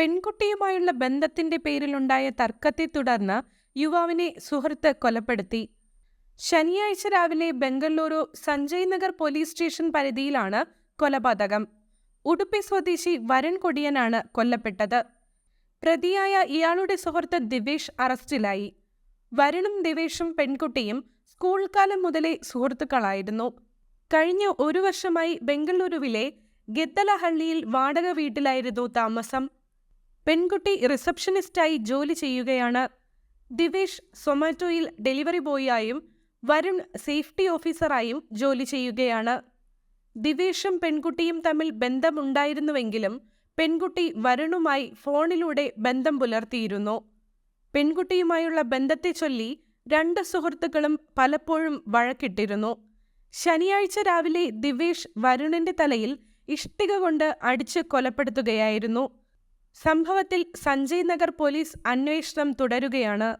പെൺകുട്ടിയുമായുള്ള ബന്ധത്തിന്റെ പേരിലുണ്ടായ തർക്കത്തെ തുടർന്ന് യുവാവിനെ സുഹൃത്ത് കൊലപ്പെടുത്തി. ശനിയാഴ്ച രാവിലെ ബംഗളൂരു സഞ്ജയ് നഗർ പോലീസ് സ്റ്റേഷൻ പരിധിയിലാണ് കൊലപാതകം. ഉടുപ്പി സ്വദേശി വരൺ കൊടിയനാണ് കൊല്ലപ്പെട്ടത്. പ്രതിയായ ഇയാളുടെ സുഹൃത്ത് ദിവേഷ് അറസ്റ്റിലായി. വരുണും ദിവേഷും പെൺകുട്ടിയും സ്കൂൾ കാലം മുതലേ സുഹൃത്തുക്കളായിരുന്നു. കഴിഞ്ഞ ഒരു വർഷമായി ബംഗളൂരുവിലെ ഗെത്തലഹള്ളിയിൽ വാടക വീട്ടിലായിരുന്നു താമസം. പെൺകുട്ടി റിസപ്ഷനിസ്റ്റായി ജോലി ചെയ്യുകയാണ്. ദിവേഷ് സൊമാറ്റോയിൽ ഡെലിവറി ബോയിയായും വരുൺ സേഫ്റ്റി ഓഫീസറായും ജോലി ചെയ്യുകയാണ്. ദിവേഷും പെൺകുട്ടിയും തമ്മിൽ ബന്ധമുണ്ടായിരുന്നുവെങ്കിലും പെൺകുട്ടി വരുണുമായി ഫോണിലൂടെ ബന്ധം പുലർത്തിയിരുന്നു. പെൺകുട്ടിയുമായുള്ള ബന്ധത്തെ ചൊല്ലി രണ്ട് സുഹൃത്തുക്കളും പലപ്പോഴും വഴക്കിട്ടിരുന്നു. ശനിയാഴ്ച രാവിലെ ദിവേഷ് വരുണിന്റെ തലയിൽ ഇഷ്ടിക കൊണ്ട് അടിച്ച് കൊലപ്പെടുത്തുകയായിരുന്നു. സംഭവത്തിൽ സഞ്ജയ് നഗർ പോലീസ് അന്വേഷണം തുടരുകയാണ്